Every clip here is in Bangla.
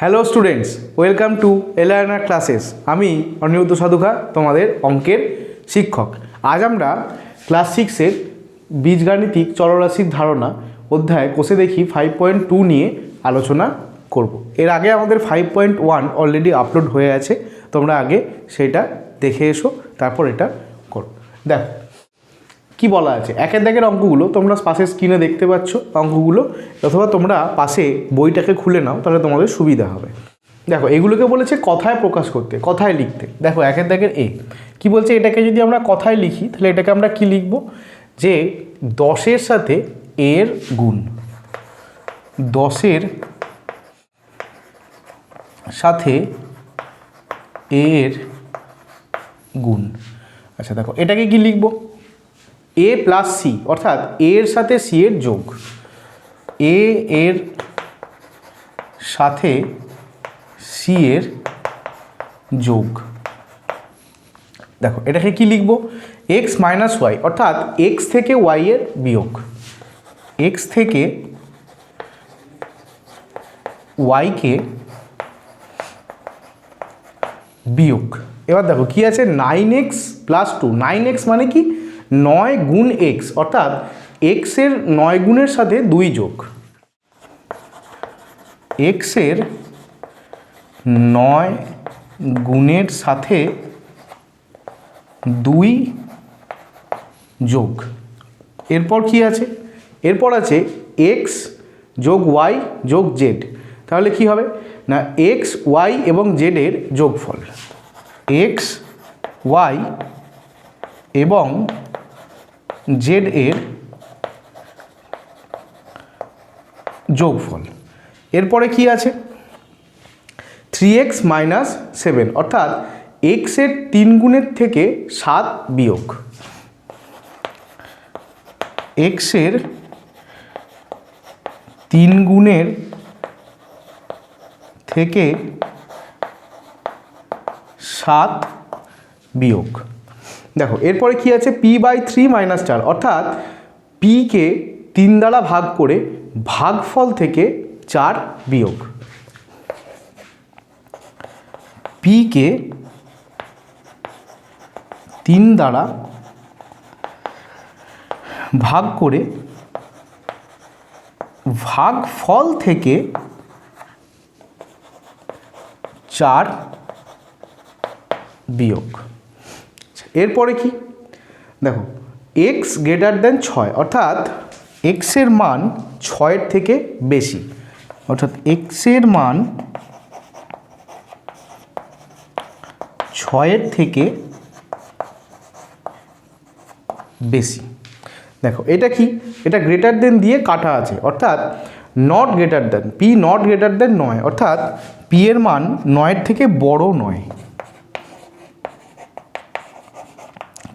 Hello students welcome to Elaina classes আমি অনিরুদ্ধ সাধুকা তোমাদের অঙ্কের শিক্ষক। আজ আমরা ক্লাস সিক্সের বীজগাণিতিক চলরাশির ধারণা অধ্যায় কোষে দেখি ফাইভ পয়েন্ট টু নিয়ে আলোচনা করব। এর আগে আমাদের five point one already upload হয়ে আছে। তোমরা আগে সেটা দেখে এসো, তারপর এটা করো। দেখো কি বলা আছে? একের দাগের অঙ্কগুলো তোমরা পাশে স্ক্রিনে দেখতে পাচ্ছ অঙ্কগুলো। অথবা তোমরা পাশে বইটাকে খুলে নাও, তাহলে তোমাদের সুবিধা হবে। দেখো, এগুলোকে বলেছে কথায় প্রকাশ করতে, কথায় লিখতে। দেখো, একের দাগের এ। কি বলছে? এটাকে যদি আমরা কথায় লিখি, তাহলে এটাকে আমরা কি লিখব? যে দশের সাথে এর গুণ, দশের সাথে এর গুণ। আচ্ছা দেখো, এটাকে কি লিখব? এ প্লাস সি অর্থাৎ এর সাথে সি এর যোগ। এ এর সাথে সি এর যোগ। দেখো, এটাকে কি লিখব? এক্স মাইনাস ওয়াই অর্থাৎ এক্স থেকে ওয়াই এর বিয়োগ। এক্স থেকে ওয়াইকে বিয়োগ। এবার দেখো, কি আছে? Nine x plus two nine x মানে কি? নয় গুণ এক্স অর্থাৎ এক্সের নয় গুণের সাথে দুই যোগ। এক্সের নয় গুণের সাথে দুই যোগ। এরপর কি আছে? এরপর আছে এক্স যোগ ওয়াই যোগ জেড তাহলে কি হবে? না এক্স ওয়াই এবং জেডের যোগফল। এক্স ওয়াই এবং জেড এর যোগফল। এরপরে কি আছে? থ্রি এক্স মাইনাস সেভেন, অর্থাৎ এক্সের তিন গুণের থেকে সাত বিয়োগ। এক্সের তিন গুণের থেকে সাত বিয়োগ। দেখো, এরপরে কি আছে? পি বাই থ্রি মাইনাস চার। অর্থাৎ পিকে তিন দ্বারা ভাগ করে ভাগফল থেকে চার বিয়োগ। পিকে তিন দ্বারা ভাগ করে ভাগফল থেকে চার বিয়োগ। এরপরে কি? দেখো এক্স গ্রেটার দেন ছয়, অর্থাৎ এক্সের মান ছয়ের থেকে বেশি। অর্থাৎ এক্সের মান ছয়ের থেকে বেশি। দেখো, এটা কি? এটা গ্রেটার দেন দিয়ে কাটা আছে, অর্থাৎ not greater than p not greater than নয়, অর্থাৎ পি এর মান নয়ের থেকে বড় নয়।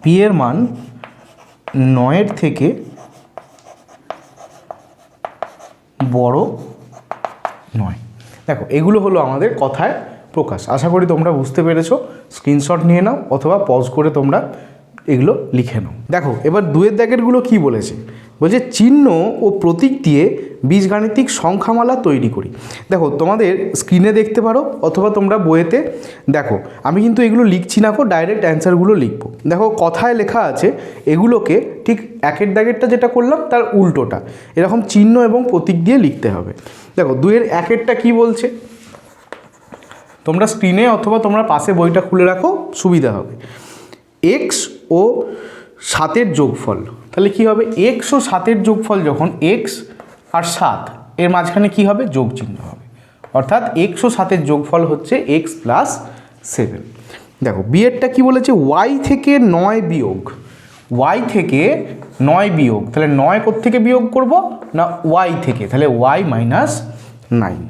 পি এর মান নয়ের থেকে বড় নয়। দেখো, এগুলো হলো আমাদের কথায় প্রকাশ। আশা করি তোমরা বুঝতে পেরেছ। স্ক্রিনশট নিয়ে নাও, অথবা পজ করে তোমরা এগুলো লিখে নাও। দেখো, এবার দুয়ের দাগেরগুলো কি বলেছে? বলছে চিহ্ন ও প্রতীক দিয়ে বীজগাণিতিক সংখ্যামালা তৈরি করি। দেখো, তোমাদের স্ক্রিনে দেখতে পারো অথবা তোমরা বইয়েতে দেখো। আমি কিন্তু এগুলো লিখছি না কো ডাইরেক্ট অ্যান্সারগুলো লিখব। দেখো, কথায় লেখা আছে, এগুলোকে ঠিক একের দাগেরটা যেটা করলাম, তার উল্টোটা। এরকম চিহ্ন এবং প্রতীক দিয়ে লিখতে হবে। দেখো দুয়ের একেরটা কি বলছে? তোমরা স্ক্রিনে অথবা তোমরা পাশে বইটা খুলে রাখো, সুবিধা হবে। এক্স ও সাতের যোগফল। তাহলে কি হবে? এক্স ও সাতের যোগফল যখন এক্স আর সাত, এর মাঝখানে কি হবে? যোগ চিহ্ন হবে। অর্থাৎ এক্স ও সাতের যোগফল হচ্ছে এক্স প্লাস সেভেন দেখো বিয়েরটা কি বলেছে? ওয়াই থেকে নয় বিয়োগ। ওয়াই থেকে নয় বিয়োগ। তাহলে নয় থেকে বিয়োগ করব? না ওয়াই থেকে। তাহলে ওয়াই মাইনাস নাইন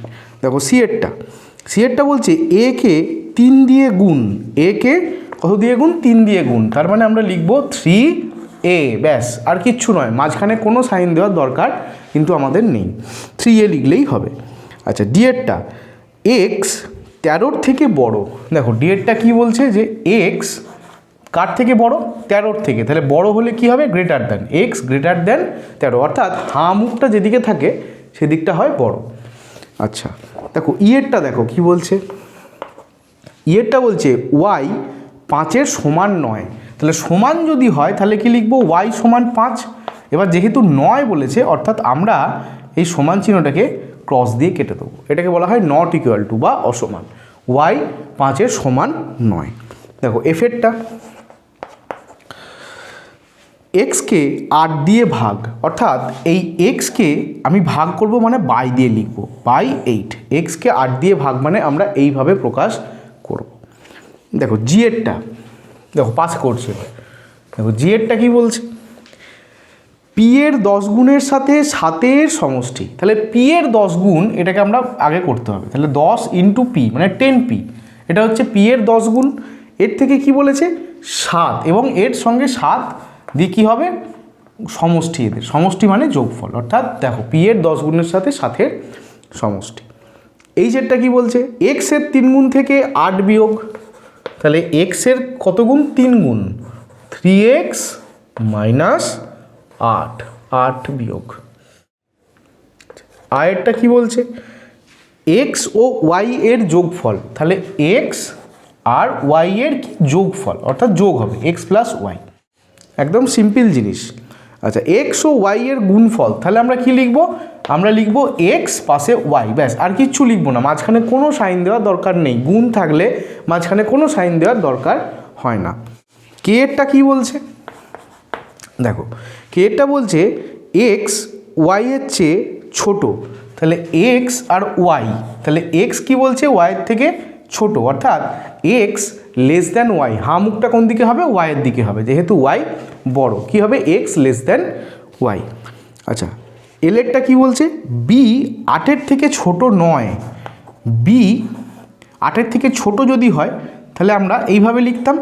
দেখো সিএরটা সিএরটা বলছে এ কে তিন দিয়ে গুণ। এ কে কত দিয়ে গুণ? তিন দিয়ে গুণ। তার মানে আমরা লিখব থ্রি এ ব্যাস, আর কিচ্ছু নয়। মাঝখানে কোনো সাইন দেওয়ার দরকার কিন্তু আমাদের নেই। থ্রি এ লিখলেই হবে। আচ্ছা ডিএরটা এক্স তেরোর থেকে বড়। দেখো ডিএরটা কি বলছে যে এক্স কার থেকে বড়? তেরোর থেকে। তাহলে বড় হলে কি হবে? Greater than x greater than তেরো। অর্থাৎ হাঁ মুখটা যেদিকে থাকে, সেদিকটা হয় বড়। আচ্ছা দেখো ইয়েরটা দেখো, কি বলছে? ইয়েরটা বলছে ওয়াই পাঁচের সমান নয়। তাহলে সমান যদি হয়, তাহলে কি লিখব? ওয়াই সমান পাঁচ। এবার যেহেতু নয় বলেছে, অর্থাৎ আমরা এই সমান চিহ্নটাকে ক্রস দিয়ে কেটে দেবো। এটাকে বলা হয় নট ইকুয়াল টু বা অসমান। ওয়াই পাঁচের সমান নয়। দেখো এফেরটা এক্সকে আট দিয়ে ভাগ, অর্থাৎ এই এক্সকে আমি ভাগ করব মানে বাই দিয়ে লিখব বাই এইট এক্সকে আট দিয়ে ভাগ মানে আমরা এইভাবে প্রকাশ করব। দেখো জিএরটা দেখো পাস করছে। দেখো জিএরটা কি বলছে? পি এর দশ গুণের সাথে সাতের সমষ্টি। তাহলে পি এর দশ গুণ এটাকে আমরা আগে করতে হবে। তাহলে দশ ইন্টু পি মানে টেন পি এটা হচ্ছে পি এর দশ গুণ। এর থেকে কি বলেছে? সাত, এবং এর সঙ্গে সাত দিয়ে কী হবে? সমষ্টি এদের। সমষ্টি মানে যোগফল। অর্থাৎ দেখো পি এর দশ গুণের সাথে সাতের সমষ্টি। এই যেটা কি বলছে? এক্সের তিন গুণ থেকে আট বিয়োগ। তাহলে এক্সের কত গুণ? তিন গুণ। থ্রি এক্স মাইনাস আট। আট বিয়োগ। আয়েরটা কি বলছে? এক্স ও ওয়াই এর যোগফল। তাহলে এক্স আর ওয়াই এর কি? যোগফল। অর্থাৎ যোগ হবে। এক্স প্লাস ওয়াই একদম সিম্পল জিনিস। আচ্ছা এক্স ও ওয়াই এর গুণফল, তাহলে আমরা কি লিখব? আমরা লিখব এক্স পাশে ওয়াই ব্যাস, আর কিচ্ছু লিখব না, মাঝখানে কোনো সাইন দেওয়ার দরকার নেই, গুণ থাকলে মাঝখানে কোনো সাইন দেওয়ার দরকার হয় না। কে এরটা কী বলছে? দেখো কেটা বলছে এক্স ওয়াই এর চেয়ে ছোট, তাহলে এক্স আর ওয়াই তাহলে এক্স কি বলছে? ওয়াইয়ের থেকে ছোট, অর্থাৎ এক্স লেস দ্যান ওয়াই হা মুখটা কোন দিকে হবে? ওয়াইয়ের দিকে হবে। যেহেতু ওয়াই বড়, কি হবে? এক্স লেস দ্যান ওয়াই আচ্ছা এলেরটা কি বলছে? বি আটের থেকে ছোট নয়। বি আটের থেকে ছোট যদি হয়, তাহলে আমরা এইভাবে লিখতাম,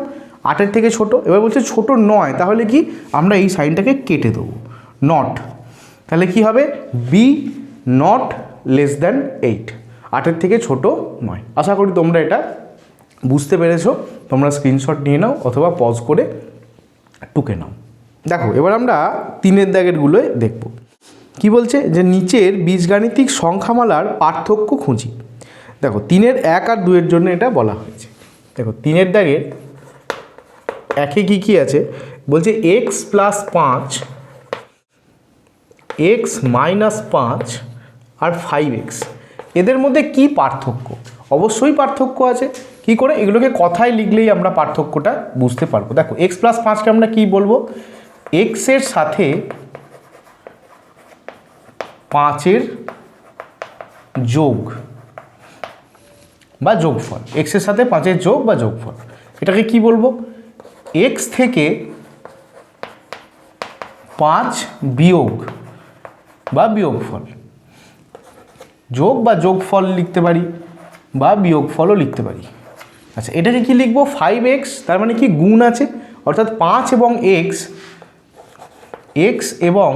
আটের থেকে ছোট, এবার বলছে ছোট নয়, তাহলে কি? আমরা এই সাইনটাকে কেটে দেবো। নট তাহলে কি হবে? B not less than eight আটের থেকে ছোট নয়। আশা করি তোমরা এটা বুঝতে পেরেছ। তোমরা স্ক্রিনশট নিয়ে নাও অথবা পজ করে টুকে নাও। দেখো, এবার আমরা তিনের দাগেরগুলোয় দেখব। কি বলছে? যে নিচের বীজগাণিতিক সংখ্যামালার পার্থক্য খুঁজি। দেখো, তিনের এক আর দুয়ের জন্য এটা বলা হয়েছে। দেখো, তিনের দাগের একে কী কী আছে? বলছে এক্স প্লাস পাঁচ এক্স মাইনাস পাঁচ আর ফাইভ এক্স এদের মধ্যে কি পার্থক্য? অবশ্যই পার্থক্য আছে। কি করে? এগুলোকে কথায় লিখলেই আমরা পার্থক্যটা বুঝতে পারব। দেখো এক্স প্লাস পাঁচকে আমরা কি বলব? এক্সের সাথে পাঁচের যোগ বা যোগফল। এক্সের সাথে পাঁচের যোগ বা যোগফল। এটাকে কি বলব? এক্স থেকে পাঁচ বিয়োগ বা বিয়োগফল। যোগ বা যোগফল লিখতে পারি বা বিয়োগফলও লিখতে পারি। আচ্ছা এটাকে কি লিখব? ফাইভ এক্স তার মানে কি গুণ আছে? অর্থাৎ পাঁচ এবং এক্স এক্স এবং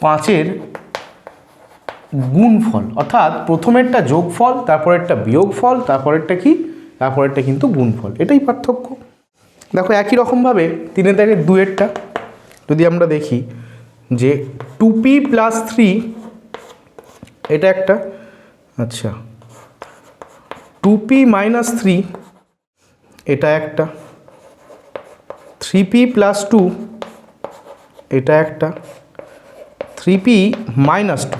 পাঁচের গুণফল। অর্থাৎ প্রথমেরটা যোগফল, তারপরেরটা বিয়োগফল, তারপরেরটা কি? তারপরেরটা কিন্তু গুণফল। এটাই পার্থক্য। দেখো, একই রকমভাবে তিনের দাগের দুয়েরটা যদি আমরা দেখি যে টু পি প্লাস থ্রি এটা একটা। আচ্ছা। টু পি মাইনাস থ্রি এটা একটা। থ্রি পি প্লাস টু এটা একটা। থ্রি পি মাইনাস টু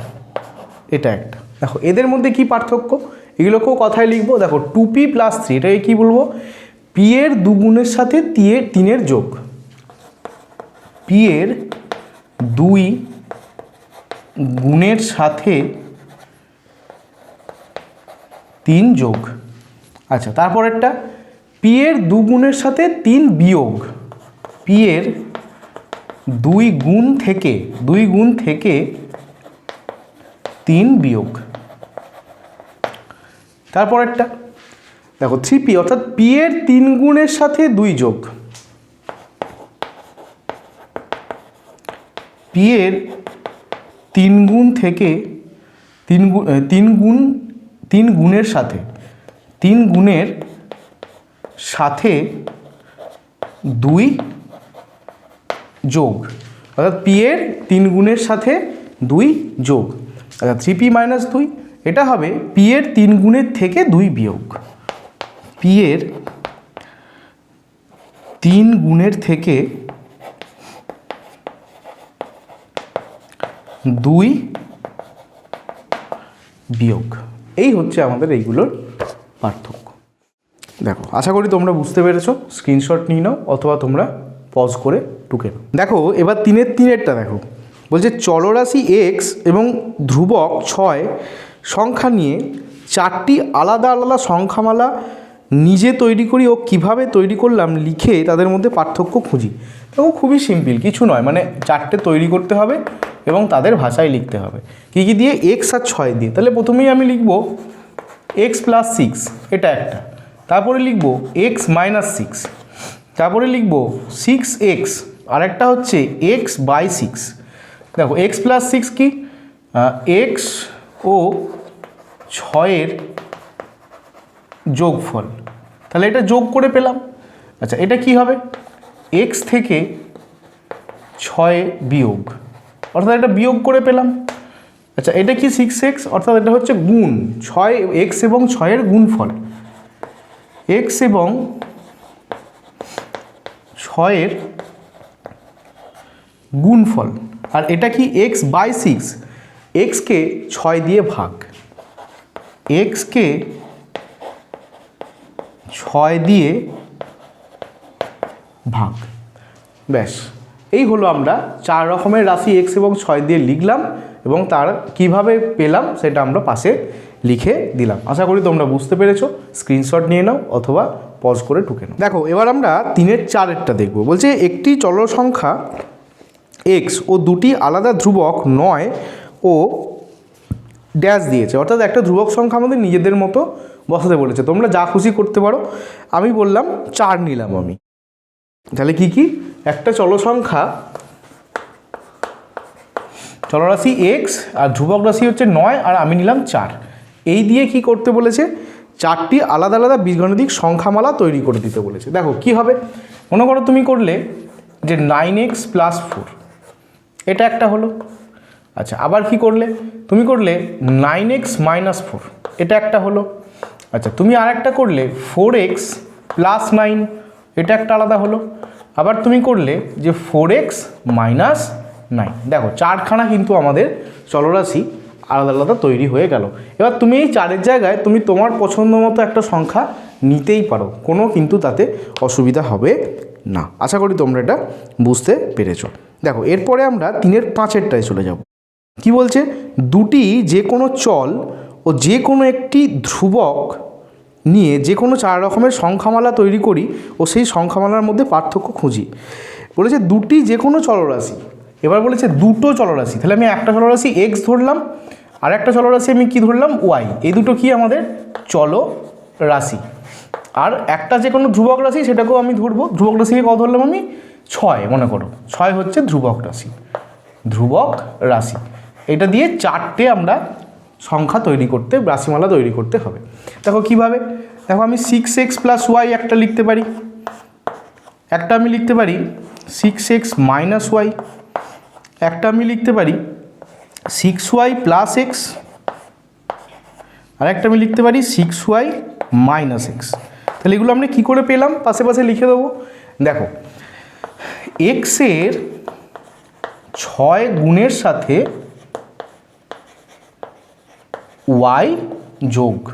এটা একটা। দেখো, এদের মধ্যে কি পার্থক্য? এগুলোকেও কথায় লিখব। দেখো টু পি প্লাস থ্রি এটাকে কী বলব? পি এর দুগুণের সাথে তিয়ে তিনের যোগ। পি এর দুই গুণের সাথে তিন যোগ। আচ্ছা তারপরেরটা পি এর দু গুণের সাথে তিন বিয়োগ। পি এর দুই গুণ থেকে, দুই গুণ থেকে তিন বিয়োগ। তারপরেরটা, দেখো থ্রি পি, অর্থাৎ পি এর তিন গুণের সাথে দুই যোগ। পি এর তিন গুণ থেকে, তিন গুণ তিন গুণ তিন গুণের সাথে, তিন গুণের সাথে দুই যোগ, অর্থাৎ পি এর তিন গুণের সাথে দুই যোগ আচ্ছা থ্রি পি মাইনাস দুই, এটা হবে পি এর তিন গুণের থেকে দুই বিয়োগ। পি এর তিন গুণের থেকে দুই বিয়োগ। এই হচ্ছে আমাদের এইগুলোর পার্থক্য। দেখো, আশা করি তোমরা বুঝতে পেরেছ। স্ক্রিনশট নিয়ে নাও, অথবা তোমরা পজ করে টুকে নাও। দেখো, এবার তিনের তিনেরটা দেখো। বলছে, চলরাশি এক্স এবং ধ্রুবক ছয় সংখ্যা নিয়ে চারটি আলাদা আলাদা সংখ্যামালা নিজে তৈরি করি ও কীভাবে তৈরি করলাম লিখে তাদের মধ্যে পার্থক্য খুঁজি। দেখো খুবই সিম্পল কিছু নয় মানে চারটে তৈরি করতে হবে এবং তাদের ভাষায় লিখতে হবে। কী কী দিয়ে? এক্স আর ছয় দিয়ে। তাহলে প্রথমেই আমি লিখব এক্স প্লাস সিক্স এটা একটা। তারপরে লিখব এক্স মাইনাস সিক্স তারপরে লিখব সিক্স এক্স আরেকটা হচ্ছে এক্স বাই সিক্স দেখো এক্স প্লাস সিক্স কি? এক্স ও ছয়ের যোগফল। তাহলে এটা যোগ করে পেলাম। আচ্ছা এটা কি হবে? এক্স থেকে ছয় বিয়োগ। অর্থাৎ এটা বিয়োগ করে পেলাম। আচ্ছা এটা কি সিক্স এক্স অর্থাৎ এটা হচ্ছে গুণ। ছয় এক্স এবং ছয়ের গুণফল। এক্স এবং ছয়ের গুণফল। আর এটা কি এক্স বাই সিক্স এক্সকে ছয় দিয়ে ভাগ। এক্সকে ছয় দিয়ে ভাগ। ব্যাস, এই হলো আমরা চার রকমের রাশি এক্স এবং ছয় দিয়ে লিখলাম এবং তার কীভাবে পেলাম সেটা আমরা পাশে লিখে দিলাম। আশা করি তোমরা বুঝতে পেরেছ। স্ক্রিনশট নিয়ে নাও অথবা পজ করে টুকে নাও। দেখো, এবার আমরা তিনের চারেরটা দেখব। বলছে একটি চল সংখ্যা এক্স ও দুটি আলাদা ধ্রুবক নয় ও ড্যাশ দিয়েছে। অর্থাৎ একটা ধ্রুবক সংখ্যা আমাদের নিজেদের মতো বসাতে বলেছে, তোমরা যা খুশি করতে পারো। আমি বললাম, চার নিলাম আমি। তাহলে কি কি? একটা চল সংখ্যা চলরাশি এক্স আর ধ্রুবক রাশি হচ্ছে নয়, আর আমি নিলাম চার। এই দিয়ে কি করতে বলেছে? চারটি আলাদা আলাদা বীজগণিতিক সংখ্যামালা তৈরি করে দিতে বলেছে। দেখো, কি হবে? মনে করো তুমি করলে যে নাইন এক্স প্লাস ফোর এটা একটা হলো। আচ্ছা আবার কি করলে? তুমি করলে নাইন এক্স মাইনাস ফোর এটা একটা হলো। আচ্ছা তুমি আর একটা করলে ফোর এক্স প্লাস নাইন এটা একটা আলাদা হলো। আবার তুমি করলে যে ফোর এক্স মাইনাস নাইন দেখো, চারখানা কিন্তু আমাদের চলরাশি আলাদা আলাদা তৈরি হয়ে গেল। এবার তুমি এই চারের জায়গায় তুমি তোমার পছন্দ মতো একটা সংখ্যা নিতেই পারো। কোনো কিন্তু তাতে অসুবিধা হবে না। আশা করি তোমরা এটা বুঝতে পেরেছ। দেখো, এরপরে আমরা তিনের পাঁচেরটায় চলে যাব। কি বলছে? দুটি যে কোনো চল ও যে কোনো একটি ধ্রুবক নিয়ে যে কোনো চার রকমের সংখ্যামালা তৈরি করি, ও সেই সংখ্যামালার মধ্যে পার্থক্য খুঁজি। বলেছে দুটি যে কোনো চলরাশি। এবার বলেছে দুটো চলরাশি। তাহলে আমি একটা চলরাশি এক্স ধরলাম, আর একটা চলরাশি আমি কি ধরলাম? ওয়াই এই দুটো কি আমাদের চল রাশি আর একটা যে কোনো ধ্রুবক রাশি, সেটাকেও আমি ধরবো। ধ্রুবক রাশিকে কত ধরলাম আমি? ছয়, মনে করো। ছয় হচ্ছে ধ্রুবক রাশি। ধ্রুবক রাশি। এটা দিয়ে চারটে আমরা সংখ্যা তৈরি করতে, রাশিমালা তৈরি করতে হবে। দেখো কীভাবে? দেখো আমি সিক্স এক্স প্লাস ওয়াই একটা লিখতে পারি। একটা আমি লিখতে পারি সিক্স এক্স মাইনাস ওয়াই একটা আমি লিখতে পারি সিক্স ওয়াই প্লাস এক্স আর একটা আমি লিখতে পারি সিক্স ওয়াই মাইনাস এক্স তাহলে এগুলো আমরা কী করে পেলাম? পাশে পাশে লিখে দেবো। দেখো এক্সের ছয় গুণের সাথে ওয়াই যোগ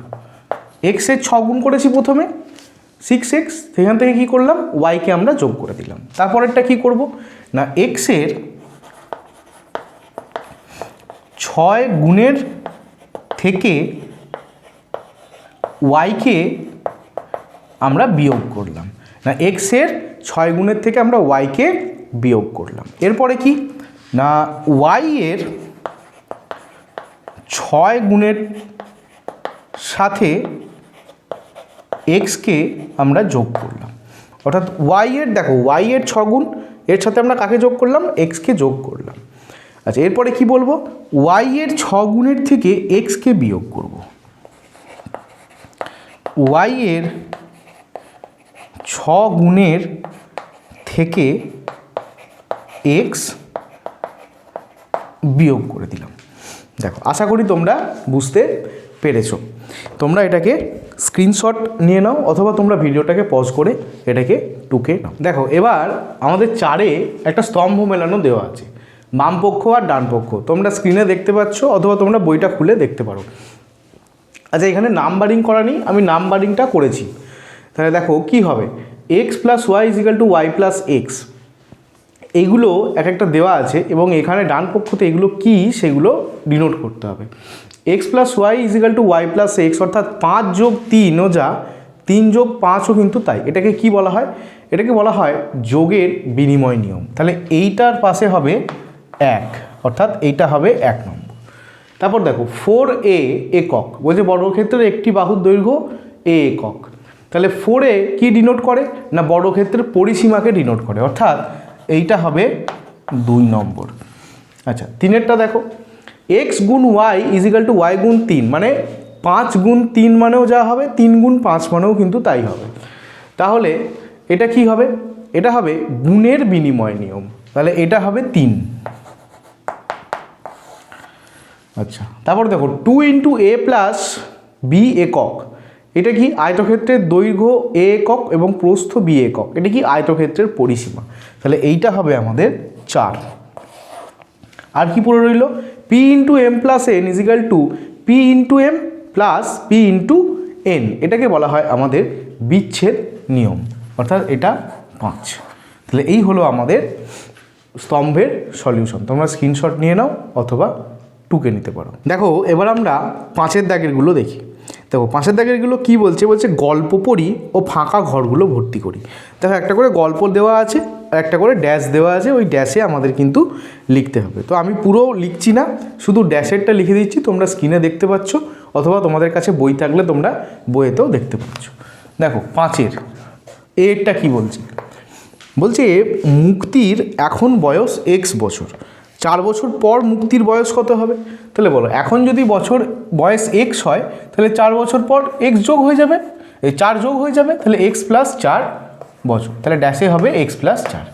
এক্সের ছ গুণ করেছি প্রথমে সিক্স এক্স সেখান থেকে কী করলাম? ওয়াইকে আমরা যোগ করে দিলাম। তারপরেরটা কী করব? না এক্সের ছয় গুণের থেকে ওয়াইকে আমরা বিয়োগ করলাম। না এক্সের ছয় গুণের থেকে আমরা ওয়াইকে বিয়োগ করলাম। এরপরে কি? না ওয়াই এর ছয় গুণের সাথে এক্সকে আমরা যোগ করলাম। অর্থাৎ ওয়াই এর, দেখো ওয়াই এর ছ গুণ, এর সাথে আমরা কাকে যোগ করলাম? এক্সকে যোগ করলাম। আচ্ছা এরপরে কি বলব? ওয়াই এর ছ গুণের থেকে এক্সকে বিয়োগ করব। ওয়াই এর ছ গুণের থেকে এক্স বিয়োগ করে দিলাম। দেখো, আশা করি তোমরা বুঝতে পেরেছ। তোমরা এটাকে স্ক্রিনশট নিয়ে নাও অথবা তোমরা ভিডিওটাকে পজ করে এটাকে টুকে নাও। দেখো, এবার আমাদের চারে একটা স্তম্ভ মেলানো দেওয়া আছে। বাম পক্ষ আর ডান পক্ষ। তোমরা স্ক্রিনে দেখতে পাচ্ছ অথবা তোমরা বইটা খুলে দেখতে পারো। আচ্ছা এখানে নাম্বারিং করা নেই, আমি নাম্বারিংটা করেছি। তাহলে দেখো, কি হবে? X plus y is equal to y plus x এইগুলো এক একটা দেওয়া আছে এবং এখানে ডান পক্ষতে এগুলো কি সেগুলো ডিনোট করতে হবে। X plus y is equal to y plus x অর্থাৎ পাঁচ যোগ তিনও যা, তিন যোগ পাঁচও কিন্তু তাই। এটাকে কি বলা হয়? এটাকে বলা হয় যোগের বিনিময় নিয়ম। তাহলে এইটার পাশে হবে এক, অর্থাৎ এইটা হবে এক নম্বর। তারপর দেখো ফোর এ একক। বলছে বর্গক্ষেত্রের একটি বাহুর দৈর্ঘ্য এ একক। তাহলে ফোরে কি ডিনোট করে? না বর্গক্ষেত্রের পরিসীমাকে ডিনোট করে? অর্থাৎ এইটা হবে দুই নম্বর। আচ্ছা তিনেরটা দেখো। এক্স গুণ ওয়াই ইজিক্যাল টু ওয়াই গুণ তিন মানে পাঁচ গুণ তিন মানেও যা হবে, তিন গুণ পাঁচ মানেও কিন্তু তাই হবে। তাহলে এটা কি হবে? এটা হবে গুণের বিনিময় নিয়ম। তাহলে এটা হবে তিন। আচ্ছা তারপর দেখো two into a plus b একক। এটা কি আয়তক্ষেত্রের দৈর্ঘ্য এ একক এবং প্রস্থ বি একক? এটা কি আয়তক্ষেত্রের পরিসীমা? তাহলে এইটা হবে আমাদের চার। আর কি পড়ে রইল? P into m plus n is equal to p into m plus p into n এটাকে বলা হয় আমাদের বিচ্ছেদ নিয়ম। অর্থাৎ এটা পাঁচ। তাহলে এই হলো আমাদের স্তম্ভের সলিউশন। তোমরা স্ক্রিনশট নিয়ে নাও অথবা টুকে নিতে পারো। দেখো, এবার আমরা পাঁচের দাগেরগুলো দেখি। দেখো পাঁচের দাগেরগুলো কি বলছে? বলছে গল্প পড়ি ও ফাঁকা ঘরগুলো ভর্তি করি। দেখো, একটা করে গল্প দেওয়া আছে, আর একটা করে ড্যাশ দেওয়া আছে, ওই ড্যাশে আমাদের কিন্তু লিখতে হবে। তো আমি পুরো লিখছি না, শুধু ড্যাশেরটা লিখে দিচ্ছি, তোমরা স্ক্রিনে দেখতে পাচ্ছ, অথবা তোমাদের কাছে বই থাকলে তোমরা বইয়েতেও দেখতে পাচ্ছ। দেখো, পাঁচের এরটা কি বলছে? বলছে মুক্তির এখন বয়স এক্স বছর। চার বছর পর মুক্তির বয়স কত হবে? তাহলে বলো, এখন যদি বছর বয়স এক্স হয়, তাহলে চার বছর পর এক্স যোগ হয়ে যাবে। এই চার যোগ হয়ে যাবে, তাহলে এক্স প্লাস চার বছর। তাহলে ড্যাশে হবে এক্স প্লাস চার।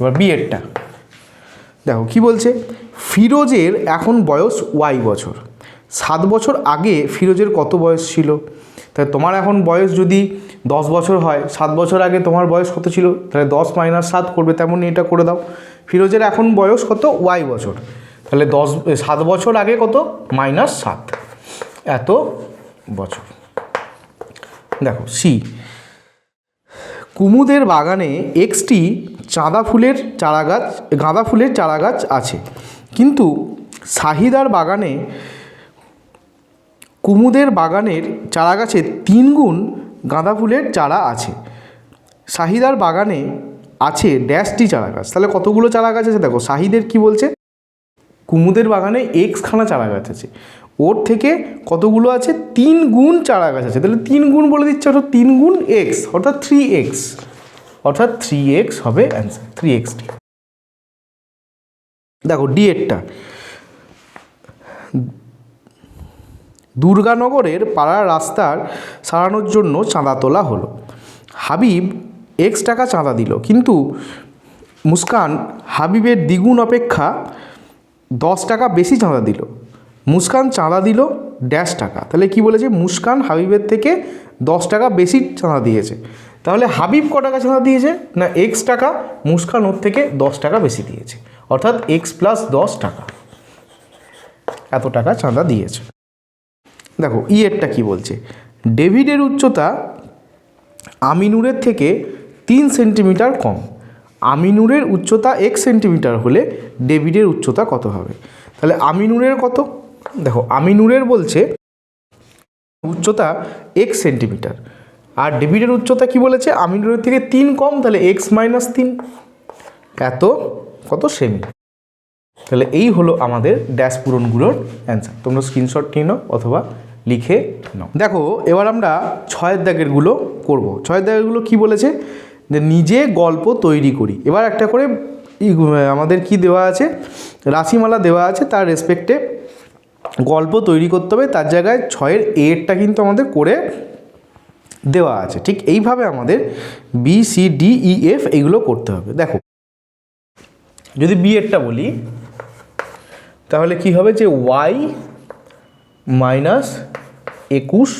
এবার বিয়েরটা দেখো, কি বলছে? ফিরোজের এখন বয়স ওয়াই বছর। সাত বছর আগে ফিরোজের কত বয়স ছিল? তাহলে তোমার এখন বয়স যদি দশ বছর হয়, সাত বছর আগে তোমার বয়স কত ছিল? তাহলে দশ মাইনাস সাত করবে, তেমনই এটা করে দাও। ফিরোজের এখন বয়স কত? ওয়াই বছর। তাহলে দশ, সাত বছর আগে কত? মাইনাস সাত। এত বছর। দেখো, সি। কুমুদের বাগানে এক্সটি চাঁদা ফুলের চারাগাছ, গাঁদা ফুলের চারাগাছ আছে। কিন্তু শাহিদার বাগানে কুমুদের বাগানের চারাগাছে তিন গুণ গাঁদা ফুলের চারা আছে। শাহিদার বাগানে আছে, ড্যাশটি চারা গাছ তাহলে কতগুলো চারা গাছ আছে? দেখো, শাহিদের কি বলছে? কুমুদের বাগানে এক্স খানা চারা গাছ আছে। ওর থেকে কতগুলো আছে? তিন গুণ চারা গাছ আছে। তাহলে তিন গুণ বলে দিচ্ছে অর্থাৎ তিন গুণ এক্স, অর্থাৎ থ্রি এক্স। অর্থাৎ থ্রি এক্স হবে অ্যান্সার থ্রি এক্সটি দেখো ডি এরটা। দুর্গানগরের পাড়ার রাস্তার সারানোর জন্য চাঁদা তোলা হলো। হাবিব এক্স টাকা চাঁদা দিল। কিন্তু মুস্কান হাবিবের দ্বিগুণ অপেক্ষা দশ টাকা বেশি চাঁদা দিল। মুস্কান চাঁদা দিল ড্যাশ টাকা। তাহলে কি বলেছে? মুস্কান হাবিবের থেকে দশ টাকা বেশি চাঁদা দিয়েছে। তাহলে হাবিব ক টাকা চাঁদা দিয়েছে না এক্স টাকা? মুস্কান ওর থেকে দশ টাকা বেশি দিয়েছে। অর্থাৎ এক্স প্লাস দশ টাকা। এত টাকা চাঁদা দিয়েছে। দেখো, ইয়েরটা কি বলছে? ডেভিডের উচ্চতা আমিনুরের থেকে তিন সেন্টিমিটার কম। আমিনুরের উচ্চতা এক সেন্টিমিটার হলে ডেভিডের উচ্চতা কত হবে? তাহলে আমিনুরের কত? দেখো, আমিনুরের বলছে উচ্চতা এক সেন্টিমিটার। আর ডেভিডের উচ্চতা কি বলেছে? আমিনুরের থেকে তিন কম, তাহলে এক্স মাইনাস তিন। এত কত সেমি? তাহলে এই হলো আমাদের ড্যাশ পূরণগুলোর অ্যান্সার তোমরা স্ক্রিনশট নিয়ে নাও অথবা লিখে নাও। দেখো, এবার আমরা ছয়ের দাগেরগুলো করব। ছয়ের দাগেরগুলো কি বলেছে? যে নিজে গল্প তৈরি করি। এবার একটা করে আমাদের কি দেওয়া আছে? রাশিমালা দেওয়া আছে, তার রেসপেক্টে গল্প তৈরি করতে হবে। তার জায়গায় ছয়ের এরটা কিন্তু আমাদের করে দেওয়া আছে। ঠিক এইভাবে আমাদের b c d e f এগুলো করতে হবে। দেখো, যদি বি এরটা বলি, তাহলে কি হবে যে ওয়াই মাইনাস একুশ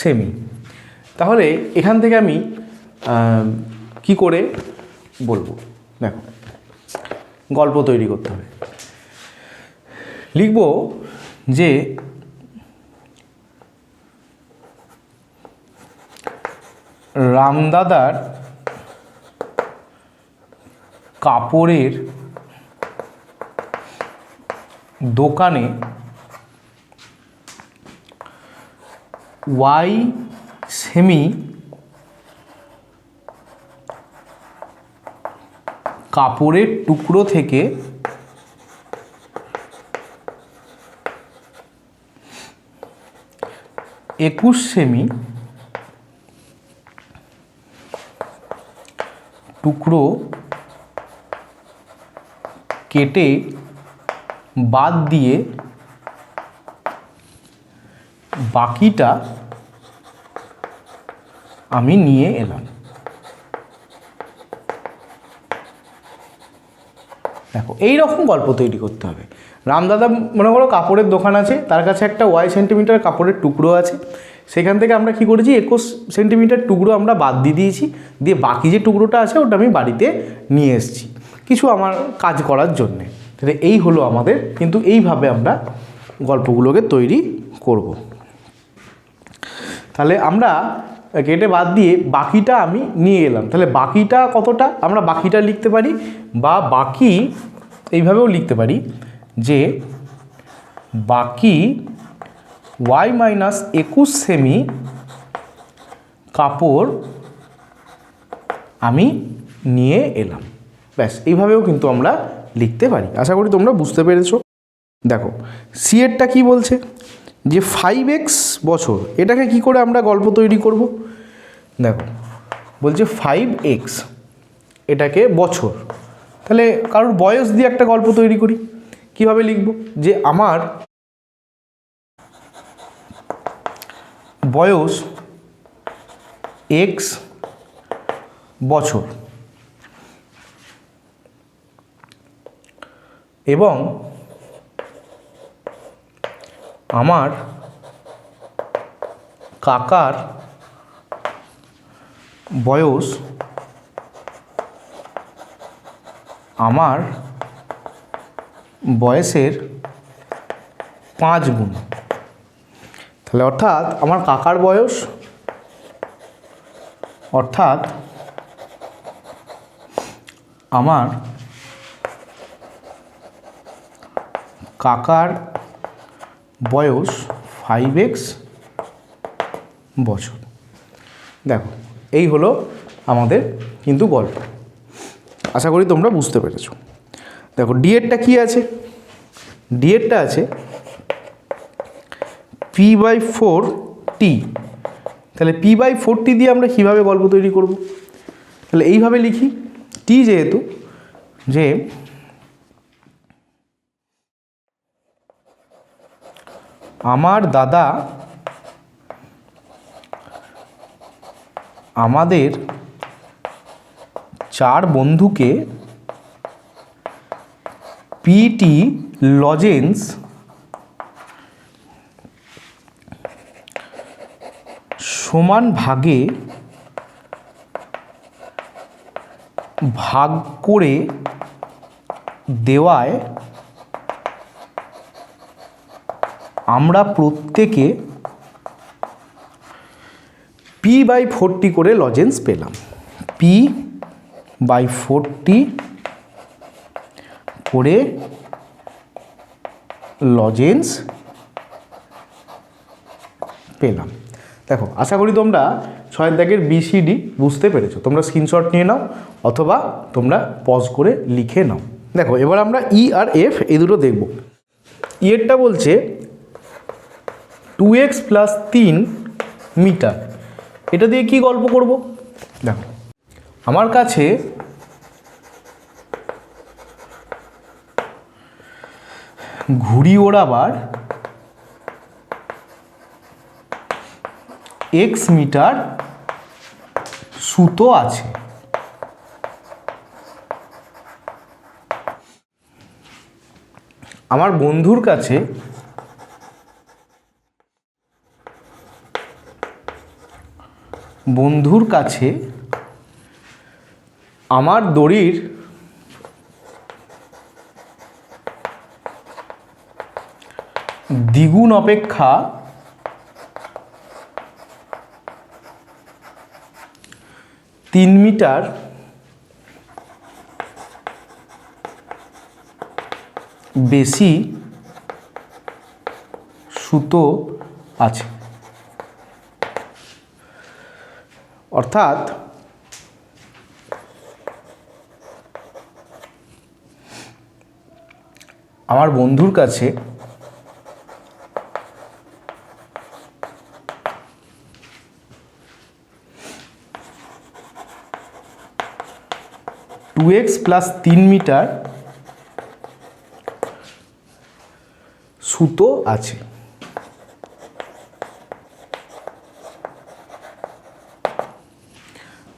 সেমি তাহলে এখান থেকে আমি কি করে বলব? দেখো, গল্প তৈরি করতে হবে। লিখব যে, রামদাদার কাপড়ের দোকানে ওয়াই সেমি কাপড়ের টুকরো থেকে একুশ সেমি টুকরো কেটে বাদ দিয়ে বাকিটা আমি নিয়ে এলাম। দেখো এই রকম গল্প তৈরি করতে হবে। রামদাদা মনে করো কাপড়ের দোকান আছে, তার কাছে একটা ওয়াই সেন্টিমিটার কাপড়ের টুকরো আছে। সেখান থেকে আমরা কি করেছি, একুশ সেন্টিমিটার টুকরো আমরা বাদ দিয়ে দিয়েছি। দিয়ে বাকি যে টুকরোটা আছে, ওটা আমি বাড়িতে নিয়ে এসেছি। কিছু আমার কাজ করার জন্যে। তাহলে এই হলো আমাদের, কিন্তু এইভাবে আমরা গল্পগুলোকে তৈরি করব। তাহলে আমরা কেটে বাদ দিয়ে বাকিটা আমি নিয়ে এলাম। তাহলে বাকিটা কতটা? আমরা বাকিটা লিখতে পারি বা বাকি এইভাবেও লিখতে পারি যে বাকি ওয়াই মাইনাস একুশ সেমি কাপড় আমি নিয়ে এলাম। ব্যাস, এইভাবেও কিন্তু আমরা লিখতে পারি। আশা করি তোমরা বুঝতে পেরেছ। দেখো সি এরটা কী বলছে? যে ফাইভ এক্স বছর, এটাকে কি করে আমরা গল্প তৈরি করব? দেখো, বলছে ফাইভ এক্স এটাকে বছর। তাহলে কারোর বয়স দিয়ে একটা গল্প তৈরি করি। কীভাবে লিখব? যে আমার বয়স এক্স বছর। এবং আমার কাকার বয়স আমার বয়সের পাঁচ গুণ। তাহলে অর্থাৎ আমার কাকার বয়স, অর্থাৎ আমার কাকার বয়স ফাইভ এক্স বছর। দেখো, এই হলো আমাদের কিন্তু গল্প। আশা করি তোমরা বুঝতে পেরেছ। দেখো ডিএডটা কি আছে? ডিএডটা আছে পি বাই ফোর টি তাহলে পি বাই ফোর টি দিয়ে আমরা কীভাবে গল্প তৈরি করব? তাহলে এইভাবে লিখি। টি যেহেতু, যে আমার দাদা আমাদের চার বন্ধুকে পিটি লজেন্স সমান ভাগে ভাগ করে দেওয়ায় আমরা প্রত্যেকে পি বাই ফোরটি করে লজেন্স পেলাম। পি বাই ফোরটি করে লজেন্স পেলাম। দেখো, আশা করি তোমরা ছয়ের দাগের বিসিডি বুঝতে পেরেছ। তোমরা স্ক্রিনশট নিয়ে নাও অথবা তোমরা পজ করে লিখে নাও। দেখো, এবার আমরা ই আর এফ এই দুটো দেখব। ইয়েরটা বলছে টু এক্স প্লাস তিন মিটার এটা দিয়ে কি গল্প করব? দেখো। আমার কাছে ঘুড়ি ওড়াবার এক্স মিটার সুতো আছে। আমার বন্ধুর কাছে বন্ধুর কাছে আমার দড়ির দ্বিগুণ অপেক্ষা তিন মিটার বেশি সুতো আছে। অর্থাৎ আমার বন্ধুর কাছে টু এক্স প্লাস তিন মিটার সুতো আছে।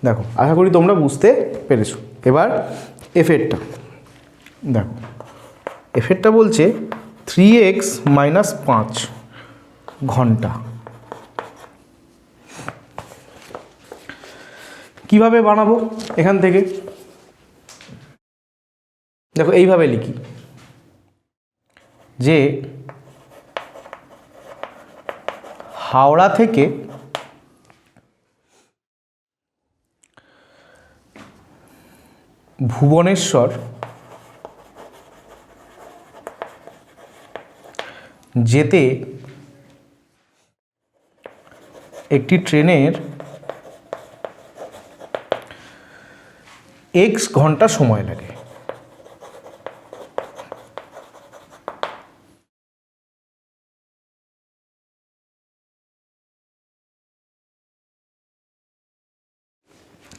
দেখো, আশা করি তোমরা বুঝতে পেরেছ। এবার এফেরটা। দেখো, এফেরটা বলছে থ্রি এক্স মাইনাস পাঁচ ঘণ্টা। কীভাবে বানাবো এখান থেকে? দেখো, এইভাবে লিখি। যে হাওড়া থেকে ভুবনেশ্বর যেতে একটি ট্রেনের এক্স ঘণ্টা সময় লাগে।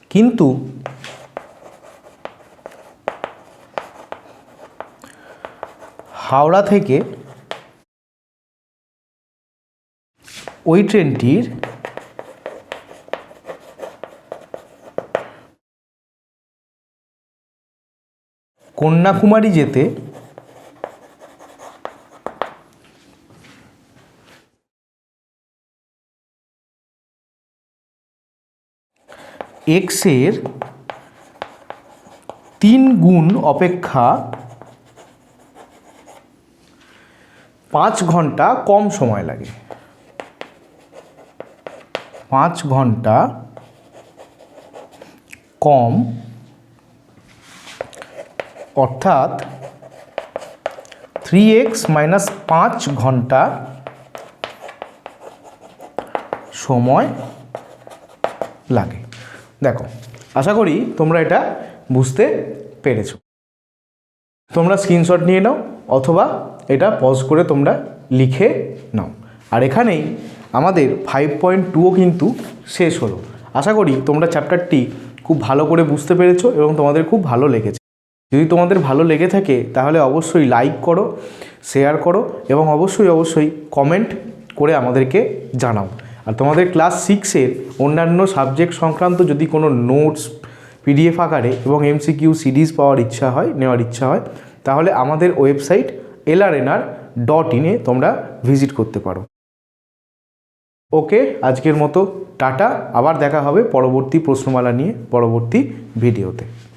কিন্তু হাওড়া থেকে ওই ট্রেনটির কন্যাকুমারী যেতে এক্সের তিন গুণ অপেক্ষা পাঁচ ঘণ্টা কম সময় লাগে। পাঁচ ঘণ্টা কম, অর্থাৎ থ্রি এক্স মাইনাস পাঁচ ঘণ্টা সময় লাগে। দেখো, আশা করি তোমরা এটা বুঝতে পেরেছ। তোমরা স্ক্রিনশট নিয়ে নাও, অথবা এটা পজ করে তোমরা লিখে নাও। আর এখানেই আমাদের ফাইভ পয়েন্ট টুও কিন্তু শেষ হলো। আশা করি তোমরা চ্যাপ্টারটি খুব ভালো করে বুঝতে পেরেছ এবং তোমাদের খুব ভালো লেগেছে। যদি তোমাদের ভালো লেগে থাকে তাহলে অবশ্যই লাইক করো শেয়ার করো এবং অবশ্যই অবশ্যই কমেন্ট করে আমাদেরকে জানাও। আর তোমাদের ক্লাস সিক্সের অন্যান্য সাবজেক্ট সংক্রান্ত যদি কোনো নোটস পিডিএফ আকারে এবং এমসিকিউ সিরিজ পাওয়ার ইচ্ছা হয়, নেওয়ার ইচ্ছা হয়, তাহলে আমাদের ওয়েবসাইট এলআরএনআর ডট ইনে তোমরা ভিজিট করতে পারো। ওকে, আজকের মতো, টাটা। আবার দেখা হবে পরবর্তী প্রশ্নমালা নিয়ে, পরবর্তী ভিডিওতে